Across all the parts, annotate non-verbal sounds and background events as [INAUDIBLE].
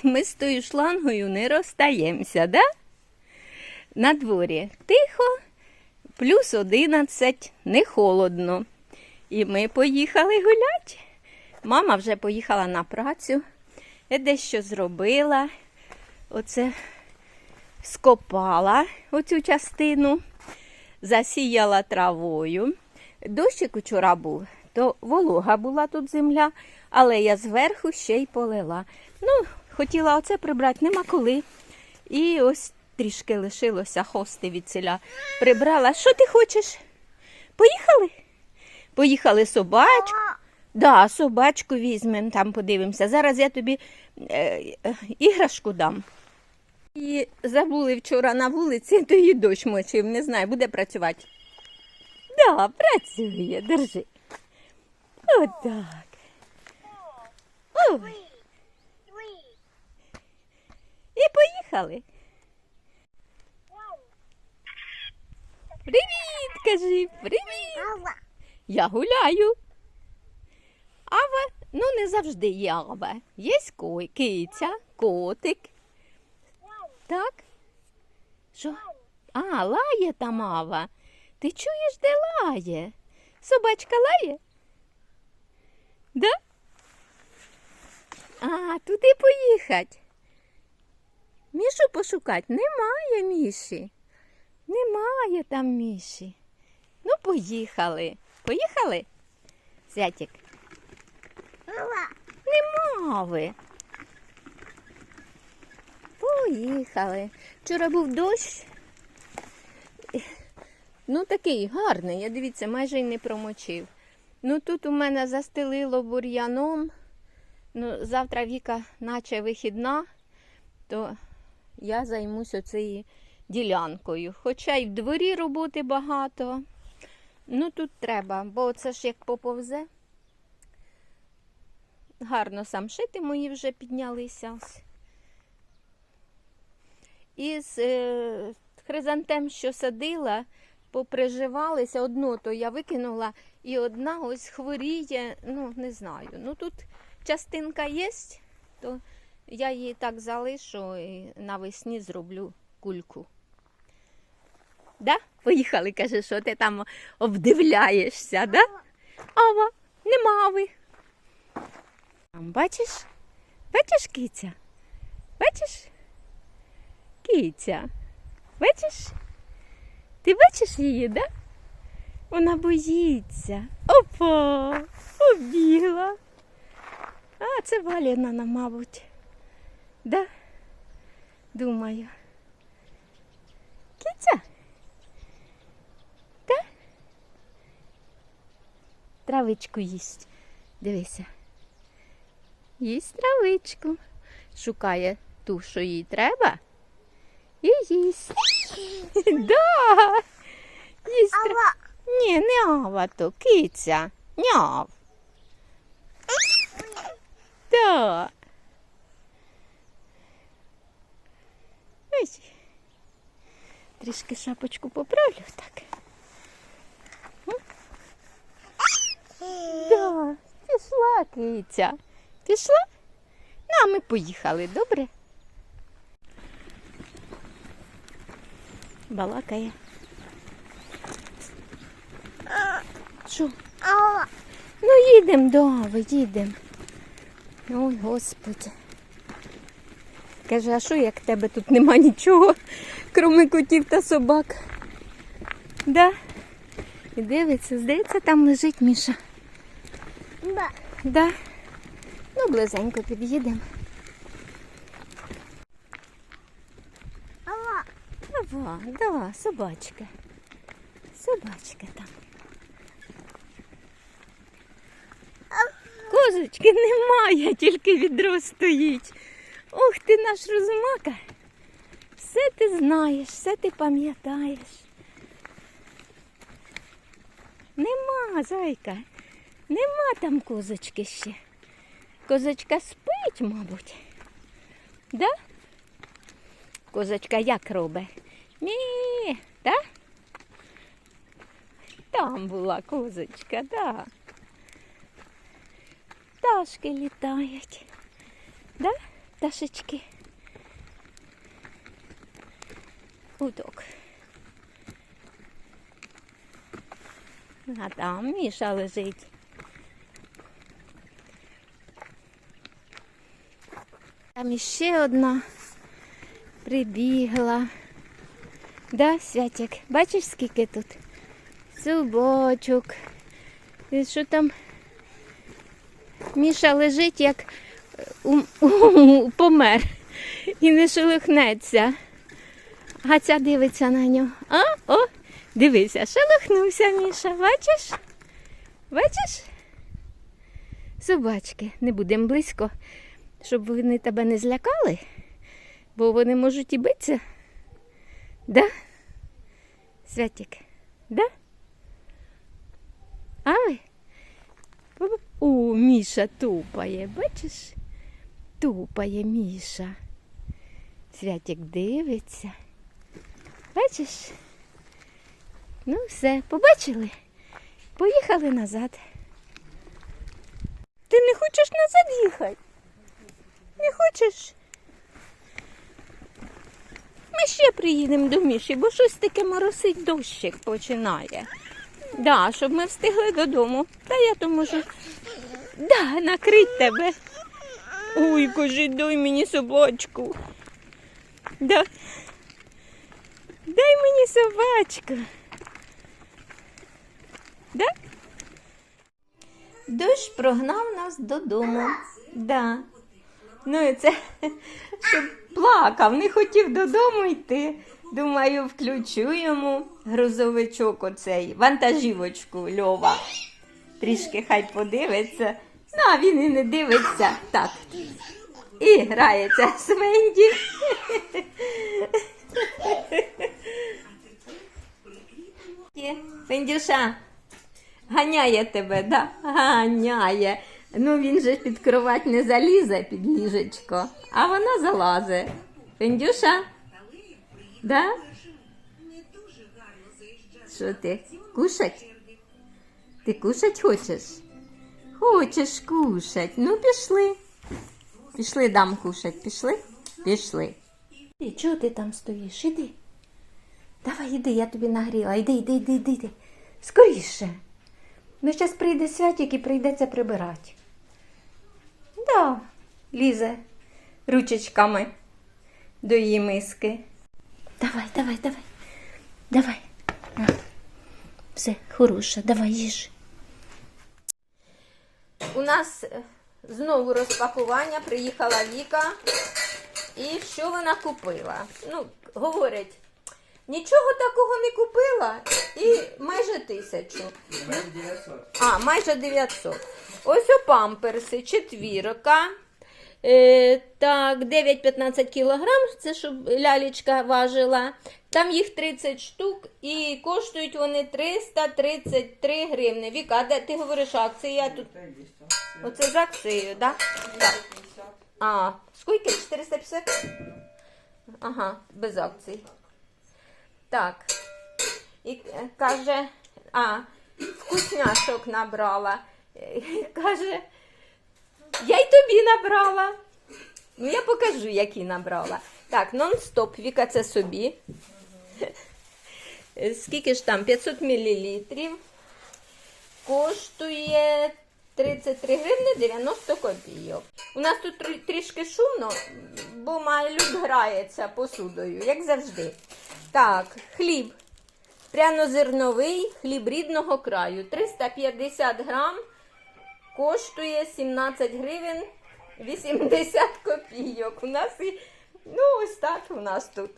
[LAUGHS] ми з тою шлангою не розстаємося, да? На дворі тихо, плюс 11, не холодно. І ми поїхали гуляти. Мама вже поїхала на працю, я дещо зробила. Оце скопала оцю частину, засіяла травою. Дощик учора був, то волога була тут земля, але я зверху ще й полила. Ну, хотіла оце прибрати, нема коли. І ось трішки лишилося хости від селя. Прибрала. Що ти хочеш? Поїхали? Поїхали собачку. Да, собачку візьмемо, там подивимося. Зараз я тобі е, е, іграшку дам. І забули вчора на вулиці, то її дощ мочив, не знаю, буде працювати. Да, працює, держи. Отак. Ой, і поїхали. Привіт, кажи, привіт. Я гуляю. Ава, ну не завжди є ава. Є киця, котик. Так? Що? А, лає там ава. Ти чуєш, де лає? Собачка лає? Да? А, туди поїхати. Мішу пошукати? Немає Міші. Немає там Міші. Ну, поїхали. Поїхали? Святік. Нема ви. Поїхали. Вчора був дощ. Ну, такий гарний, я дивіться, майже й не промочив. Ну тут у мене застелило бур'яном. Ну, завтра Віка, наче вихідна, то я займусь оцією ділянкою. Хоча й в дворі роботи багато. Ну тут треба, бо це ж як поповзе. Гарно сам шити мої вже піднялися. Ось. Із е, хризантем, що садила, поприживалися. Одну то я викинула, і одна ось хворіє, ну, не знаю. Ну тут частинка є, то я її так залишу і навесні зроблю кульку. Да? Поїхали, каже, що ти там обдивляєшся, да? Ава, нема ви. Там, Бачиш? Бачиш киця? Бачиш? Киця. Бачиш? Ти бачиш її, да? Вона боїться. Опа! Побігла. А, це Валіна, мабуть. Да? Думаю. Киця? Да? Травичку їсть. Дивися. Їсть травичку. Шукає ту, що їй треба. І їсть. [LAUGHS] Да. Їсть тра- Ні, не ава то, киця. Няв. Да. Ось. Трішки шапочку поправлю так. Да, пішла киця. Пішла? Ну, а ми поїхали, добре? Балакає. Що? Ну їдемо, Дави, їдемо. Ой, Господи. Каже, а що як в тебе тут нема нічого, крім котів та собак? Да? І дивиться, здається, там лежить Міша. Да. Ну, близенько під'їдемо. Ава, да, собачка. Собачка там. Козочки немає, тільки відро стоїть. Ух ти наш розумака. Все ти знаєш, все ти пам'ятаєш. Нема, зайка. Нема там козочки ще. Козочка спить, мабуть. Да? Козочка як робить? Ні, да? Там була козочка, да. Пташки літають. Да? Пташечки. Удок. А там Міша лежить. Там іще одна прибігла. Да, Святик, бачиш, скільки тут? Зубочок. І що там? Міша лежить, як помер і не шелохнеться. А ця дивиться на нього. А, о, дивися, шелохнувся Міша. Бачиш? Бачиш? Собачки, не будемо близько, щоб вони тебе не злякали, бо вони можуть і битися. Да? Святик, да? А ви? О, Міша тупає, бачиш? Тупає Міша. Святик дивиться. Бачиш? Ну, все, побачили? Поїхали назад. Ти не хочеш назад їхати? Не хочеш? Ми ще приїдемо до Міші, бо щось таке моросить дощик починає. Да, щоб ми встигли додому. Та я то можу. Да, накрить тебе. Ой, кажи, дай мені собачку. Да. Дай мені собачку. Да? Дощ прогнав нас додому. Да. Ну і це щоб плакав, не хотів додому йти. Думаю, включу йому грузовичок оцей, вантажівочку Льова. Трішки хай подивиться. Ну, а він і не дивиться. Так. І грається з Венді. Вендюша, ганяє тебе, да? Ганяє. Ну він же під кровать не залізе під ліжечко, а вона залазе. Вендюша? Да? Що ти? Кушать? Ти кушать хочеш? Хочеш кушать. Ну, пішли. Пішли, дам кушать. Пішли? Пішли. Ти чого ти там стоїш? Іди. Давай, іди, я тобі нагріла. Іди, іди, іди, іди. іди. Скоріше. Ну, зараз прийде святик і прийдеться прибирати. Да, лізе ручечками до її миски. Давай, давай, давай. Давай. На. Все, хороша, давай їж. У нас е, знову розпакування, приїхала Віка. І що вона купила? Ну, говорить, нічого такого не купила і майже тисячу. Майже 900. А, майже 900. Ось у памперси, четвірка. Е, так, 9-15 кілограм, це щоб лялечка важила. Там їх 30 штук і коштують вони 333 гривни. Віка, де ти говориш акція? Тут оце з акцією, так? Так. А, скільки? 450? Ага, без акцій. Так. І е, каже, а, вкусняшок набрала. Е, Каже, я й тобі набрала. Ну, я покажу, які набрала. Так, нон-стоп, Віка, це собі. Скільки ж там? 500 мл. Коштує 33 гривни 90 копійок. У нас тут трішки шумно, бо малюк грається посудою, як завжди. Так, хліб. Прянозерновий хліб рідного краю. 350 грам коштує 17 гривень 80 копійок. У нас і, ну, ось так у нас тут.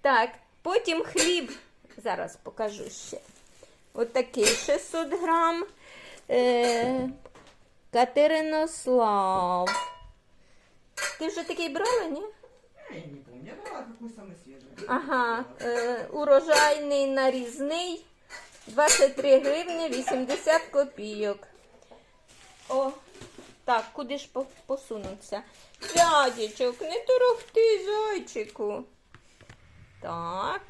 Так, потім хліб. Зараз покажу ще. Отакий 600 грам. Е, Катеринослав. Ти вже такий брала, ні? Я не помню, я брала какой самый свежий. Ага, е, урожайний нарізний 23 гривні 80 копійок. О, так, куди ж по- посунуться? Дядечок, не торохти, зайчику. Так.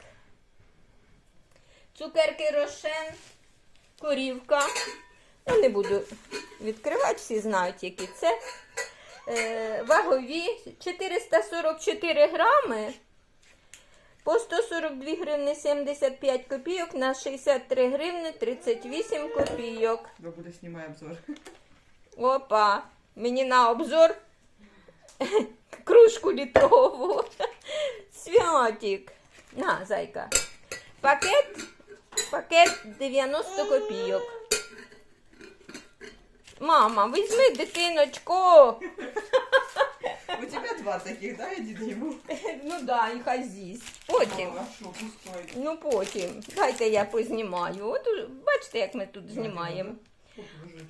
Цукерки рошен, корівка. Я не буду відкривати, всі знають, які це. е, вагові 444 грами по 142 гривни 75 копійок на 63 гривни 38 копійок. Буде снимай обзор. Опа, мені на обзор [LAUGHS] кружку літрову. Святик. На, зайка. Пакет, пакет 90 копійок. Мама, візьми дитиночко. У тебя два таких, да, ему? Ну да, і хай з'їсть. Потім. Пустой. Ну потім. Дайте я познімаю. От бачите, як ми тут знімаємо.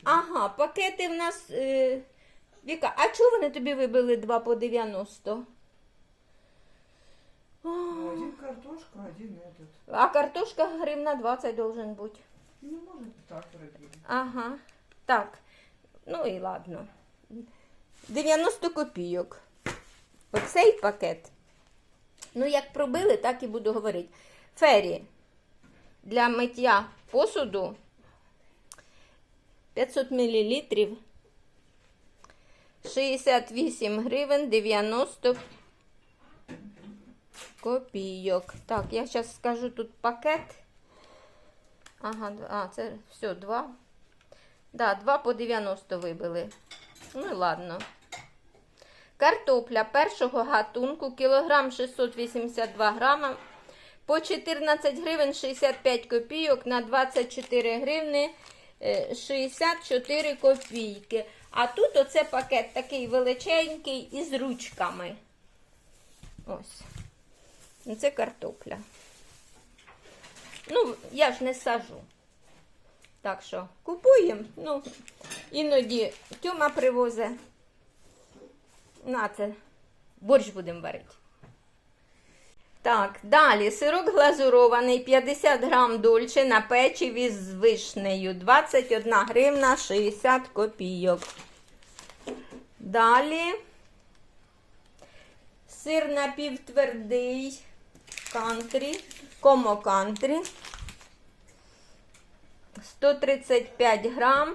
Ага, пакети в нас. Е... Віка, а чого вони тобі вибили 2 по 90? Ну, Один картошка, один этот. А картошка гривна 20 должен бути. Ну, может, и так вроде. Ага. Так. Ну і ладно. 90 копійок. Оцей пакет. Ну, як пробили, так і буду говорити. Фері для миття посуду 500 мл 68 гривень 90 копійок. Так, я зараз скажу тут пакет. Ага, а, це все, два. Да, 2 по 90 вибили. Ну ладно. Картопля першого гатунку, кілограм 682 грама, по 14 гривень 65 копійок на 24 гривни 64 копійки. А тут оце пакет такий величенький із ручками. Ось. Ну, Це картопля. Ну, я ж не сажу. Так що купуємо. Ну, іноді Тьома привозить. На це. Борщ будемо варити. Так, далі. Сирок глазурований 50 грам дольче на печиві з вишнею. 21 гривна 60 копійок. Далі. Сир напівтвердий. Кантрі, комо кантрі. 135 грам,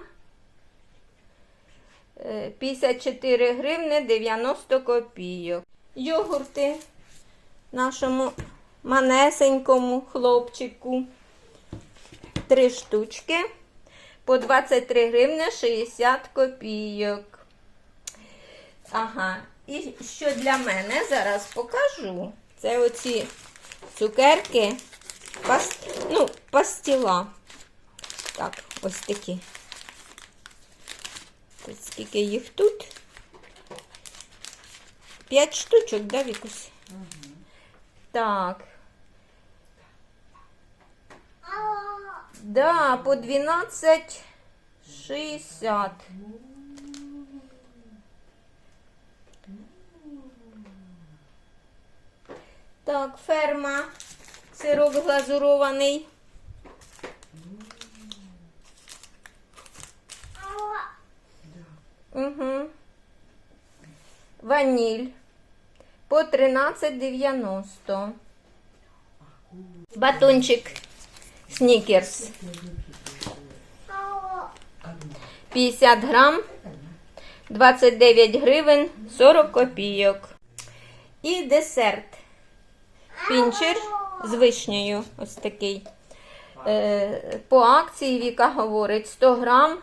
е, 54 гривни 90 копійок. Йогурти нашому манесенькому хлопчику. Три штучки по 23 гривни 60 копійок. Ага. І що для мене зараз покажу. Це оці цукерки, пас... ну, пастіла. Так, ось такі. Ось скільки їх тут? П'ять штучок, да, Вікусь? Так. Да, по 12,60. Так, ферма. Сирок глазурований. Угу. Ваніль. По 13,90. Батончик. Снікерс. 50 грам. 29 гривень 40 копійок. І десерт. Пінчер з вишнею. Ось такий. Е, по акції Віка говорить 100 грам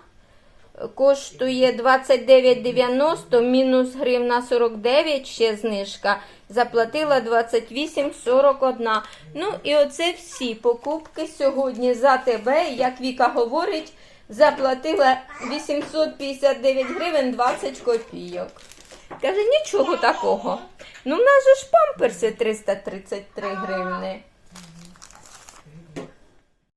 коштує 29,90 мінус гривна 49, ще знижка. Заплатила 28,41. Ну і оце всі покупки сьогодні за тебе. Як Віка говорить, заплатила 859 гривень 20 копійок. Каже, нічого такого. Ну, в нас же ж памперси 333 гривни.